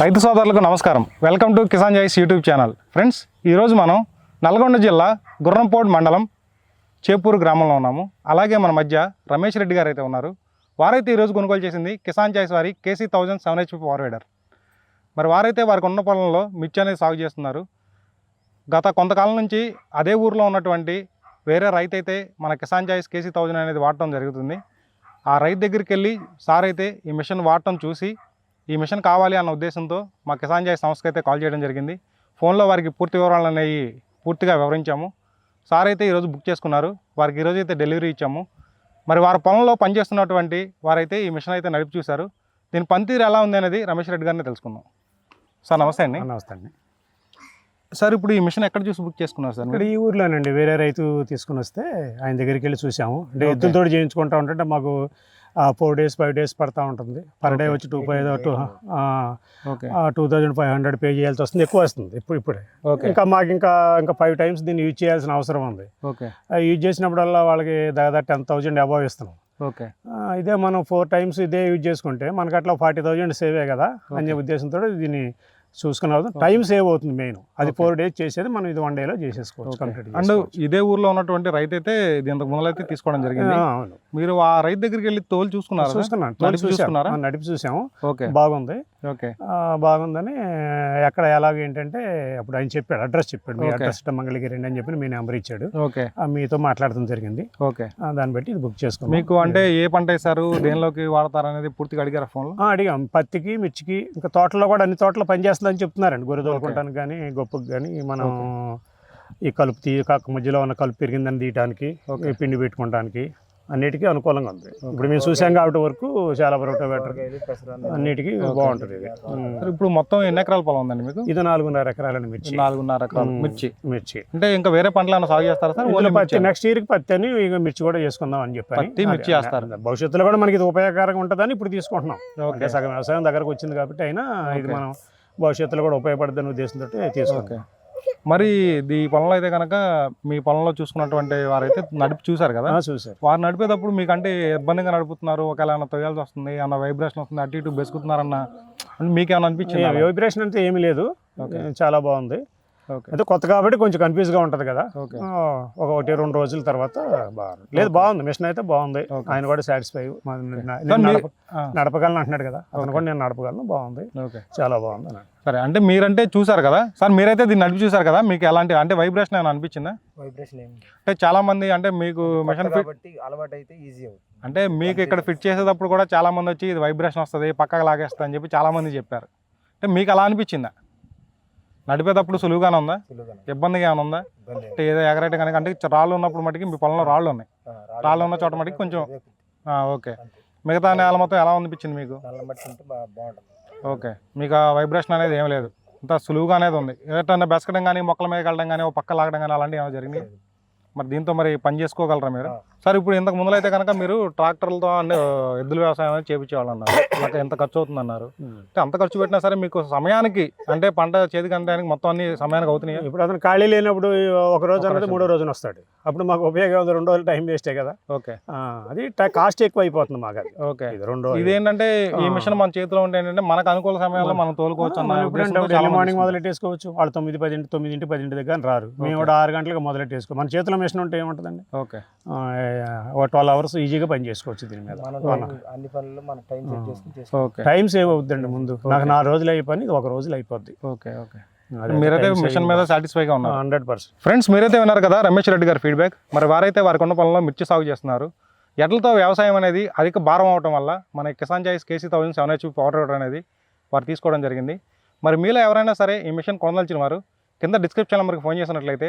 రైతు సోదరులకు నమస్కారం. Welcome to Kisan choice YouTube channel. Friends ఈరోజు మనం నల్గొండ జిల్లా గుర్రంపోడ్ మండలం చేపూరు గ్రామంలో ఉన్నాము. అలాగే మన మధ్య రమేష్ రెడ్డి గారు అయితే ఉన్నారు. వారైతే ఈరోజు కొనుగోలు చేసింది కిసాన్ జాయిస్ వారి KC thousand seven HP power మరి వారైతే వారికి ఉన్న పొలంలో మిర్చి అనేది సాగు చేస్తున్నారు. గత కొంతకాలం నుంచి అదే ఊర్లో ఉన్నటువంటి వేరే రైతు అయితే మన కిసాన్ జాయిస్ కేసీ థౌజండ్ అనేది వాడటం జరుగుతుంది. ఆ రైతు దగ్గరికి వెళ్ళి సార్ అయితే ఈ మిషన్ వాడటం చూసి ఈ మిషన్ కావాలి అన్న ఉద్దేశంతో మా కిసాన్ జాయ్ సంస్థకి అయితే కాల్ చేయడం జరిగింది. ఫోన్లో వారికి పూర్తి వివరాలు అనేవి పూర్తిగా వివరించాము. సార్ అయితే ఈరోజు బుక్ చేసుకున్నారు. వారికి ఈరోజు అయితే డెలివరీ ఇచ్చాము. మరి వారి పొలంలో పనిచేస్తున్నటువంటి వారైతే ఈ మిషన్ అయితే నడిపి చూశారు. దీని పనితీరు ఎలా ఉంది అనేది రమేష్ రెడ్డి గారిని తెలుసుకుందాం. సార్ నమస్తే అండి. నమస్తే అండి. సార్ ఇప్పుడు ఈ మిషన్ ఎక్కడ చూసి బుక్ చేసుకున్నారు సార్ ఇక్కడ? ఈ ఊర్లోనండి. వేరే రైతు తీసుకుని వస్తే ఆయన దగ్గరికి వెళ్ళి చూసాము అంటే. ఎద్దులతో చేయించుకుంటా ఉంటుంటే మాకు ఫోర్ డేస్ ఫైవ్ డేస్ పడతా ఉంటుంది. Per day. వచ్చి two five two okay two thousand five hundred pay చేయాల్సి వస్తుంది. ఎక్కువ వస్తుంది ఇప్పుడు ఇప్పుడే. ఇంకా మాకు ఇంకా ఇంకా ఫైవ్ టైమ్స్ దీన్ని యూజ్ చేయాల్సిన అవసరం ఉంది. యూజ్ చేసినప్పుడల్లా వాళ్ళకి దాదాపు టెన్ థౌజండ్ అబవ్ ఇస్తున్నాం. ఓకే ఇదే మనం ఫోర్ టైమ్స్ ఇదే యూజ్ చేసుకుంటే మనకు అట్లా ఫార్టీ థౌజండ్ సేవే కదా అనే ఉద్దేశంతో దీన్ని చూసుకునే అవుతుంది టైం సేవ్ అవుతుంది మెయిన్. అది. ఫోర్ డేస్ చేసేది మనం ఇది వన్ డేలో చేసేసుకోవచ్చు కంప్లీట్ అండ్ ఇదే ఊర్లో ఉన్నటువంటి రైతు అయితే దీనికి ముందరైతే తీసుకోవడం జరిగింది. మీరు ఆ రైతు దగ్గరికి వెళ్ళి తోలు చూసుకున్నారు? చూసుకున్నాను నడిపి చూసాము ఓకే బాగుంది. బాగుందని ఎక్కడ ఎలాగ ఏంటంటే అప్పుడు ఆయన చెప్పాడు అడ్రస్ చెప్పాడు. మీ. అడ్రస్ మంగళగిరి రండి అని చెప్పి మీ నెంబర్ ఇచ్చాడు. ఓకే. ఆ, మీతో మాట్లాడడం జరిగింది. ఓకే. దాన్ని బట్టి ఇది బుక్ చేసుకున్నాం. మీకు అంటే ఏ పంట వేశారు దేనిలోకి వాడతారు అనేది పూర్తిగా అడిగారా ఫోన్లో? ఆ, అడిగాం. పత్తికి మిర్చికి ఇంకా తోటలో కూడా అన్ని తోటలో పనిచేస్తుందని చెప్తున్నారండి. గొర్రె తోలుకుంటానికి కానీ గొప్పకి కానీ మనం ఈ కలుపు తీ కాక మధ్యలో ఉన్న కలుపు పెరిగిందని తీయటానికి పిండి పెట్టుకోవడానికి అన్నిటికీ అనుకూలంగా ఉంది. ఇప్పుడు మేము చూసాం కాబట్టి వరకు చాలా వరకు బెటర్. అన్నిటికీ బాగుంటుంది ఇది. ఇప్పుడు మొత్తం ఎన్ని ఎకరాల పొలం ఉందండి మీకు? ఇది నాలుగున్నర ఎకరాలని మిర్చి. నాలుగున్నర ఎకరాలు. మిర్చి. మిర్చి. అంటే ఇంకా వేరే పంటలు ఏమైనా సాగు చేస్తారా సార్? ఓన్లీ పత్తి నెక్స్ట్ ఇయర్కి పత్తి అని ఇక మిర్చి కూడా చేసుకుందాం అని చెప్పి పత్తి, మిర్చి వేస్తారు. భవిష్యత్తులో కూడా మనకి ఇది ఉపయోగకరంగా ఉంటుందని ఇప్పుడు తీసుకుంటున్నాం. ఓకే. సగం వ్యవసాయం దగ్గరకు వచ్చింది కాబట్టి అయినా ఇది. మనం భవిష్యత్తులో కూడా ఉపయోగపడుతున్న ఉద్దేశంతో తీసుకుంటాం మరి ఈ పొలంలో అయితే కనుక మీ పొలంలో చూసుకున్నటువంటి వారైతే నడిపి చూసారు కదా? చూశారు. వారు నడిపేటప్పుడు మీకు అంటే ఇబ్బందిగా నడుపుతున్నారు ఒకవేళ తొయ్యాల్సి వస్తుంది అన్న వైబ్రేషన్ వస్తుంది అటు ఇటు బెసుకుతున్నారన్న అంటే మీకు ఏమైనా అనిపించింది వైబ్రేషన్ అంటే ఏమీ లేదు. చాలా బాగుంది. అయితే కొత్త కాబట్టి కొంచెం కన్ఫ్యూజ్గా ఉంటది కదా. ఒక ఒకటి రెండు రోజుల తర్వాత బాగుంది. లేదు బాగుంది. మిషన్ అయితే బాగుంది. ఆయన కూడా సాటిస్ఫై నడపగలను అంటున్నాడు కదా. అతను. కూడా నేను నడపగలను. బాగుంది. ఓకే. చాలా బాగుంది అన్నాడు. సరే అంటే మీరంటే చూసారు కదా. సార్ మీరైతే దీన్ని నడిపి చూసారు కదా. మీకు ఎలాంటి అంటే వైబ్రేషన్ ఏమైనా అనిపించిందా? వైబ్రేషన్ ఏమి అంటే చాలా మంది అంటే మీకు మిషన్ అలవాటు అయితే ఈజీ అవుతుంది. అంటే మీకు ఇక్కడ ఫిట్ చేసేటప్పుడు కూడా చాలా మంది వచ్చి ఇది వైబ్రేషన్ వస్తుంది పక్కకు లాగేస్తుంది అని చెప్పి చాలా మంది చెప్పారు. అంటే మీకు అలా అనిపించిందా? నడిపేటప్పుడు సులువుగానే ఉందా? ఇబ్బందిగా ఏమైనా ఉందా? ఏదో ఎగరేట కనుక అంటే రాళ్ళు ఉన్నప్పుడు మటుకి మీ పొలంలో రాళ్ళు ఉన్నాయి. రాళ్ళు ఉన్న చోట మటుకు కొంచెం- ఓకే. మిగతా నేల మొత్తం ఎలా అనిపించింది మీకు? ఓకే. మీకు ఆ వైబ్రేషన్ అనేది ఏం లేదు. అంతా సులువుగా అనేది ఉంది. ఏదైనా బెసకడం కానీ మొక్కల మీద వెళ్ళడం కానీ ఓ పక్క లాగడం కానీ అలాంటివి ఏమైనా జరిగినాయి? మరి దీంతో మరి పని చేసుకోగలరా మీరు. సార్ ఇప్పుడు ఇంతకు ముందులో అయితే కనుక మీరు ట్రాక్టర్లతో అంటే ఎద్దుల వ్యవసాయం అనేది చేపించేవాళ్ళు అన్నారు నాకు ఎంత ఖర్చు అవుతుంది అన్నారు అంటే అంత ఖర్చు పెట్టినా సరే మీకు సమయానికి అంటే పంట చేతికి అంతడానికి మొత్తం అన్ని సమయానికి అవుతున్నాయి ఇప్పుడు అతను ఖాళీ లేనప్పుడు ఒక రోజు అన్నది రోజు. మూడో రోజున వస్తాడు అప్పుడు మాకు ఉపయోగం రెండు రోజులు టైం వేస్టే కదా ఓకే అది కాస్ట్ ఎక్కువ అయిపోతుంది మాకు అది ఓకే ఇది రెండు. ఇదేంటంటే ఈ. మిషన్ మన చేతిలో ఉంటే ఏంటంటే మనకు అనుకూల సమయాల్లో మనం తోలుకోవచ్చు అన్న మార్నింగ్. మొదలెట్టేసుకోవచ్చు వాళ్ళు తొమ్మిది పదింటి తొమ్మిదింటి పదింటి దగ్గర రారు మేము. కూడా ఆరు గంటలకు మొదలెట్టేసుకో మన చేతిలో మిషన్ ఉంటే ఏముంటుందండి? ఓకే. ఒక ట్వెల్వ్ అవర్స్ ఈజీగా పని చేసుకోవచ్చు దీని మీద. అన్ని పనులు మనం టైం చేసుకుని ఓకే. టైం సేవ్ అవుతుందండి ముందు. నాకు నాలుగు రోజులు అయ్యే పని ఒక రోజులో అయిపోద్ది. Okay okay. మీరైతే మిషన్ మీద సాటిస్ఫైగా ఉన్నారు. Hundred percent. ఫ్రెండ్స్ మీరైతే విన్నారు కదా రమేష్ రెడ్డి గారి ఫీడ్బ్యాక్. మరి వారైతే వారికి ఉన్న పొలంలో మిర్చి సాగు చేస్తున్నారు. ఎడ్లతో వ్యవసాయం అనేది అధిక భారం అవటం వల్ల మన Kisan choice KC thousand seven H power road అనేది వారు తీసుకోవడం జరిగింది. మరి మీలో ఎవరైనా సరే ఈ మిషన్ కొనదలిచిన వారు కింద డిస్క్రిప్షన్ నెంబర్కి ఫోన్ చేసినట్లయితే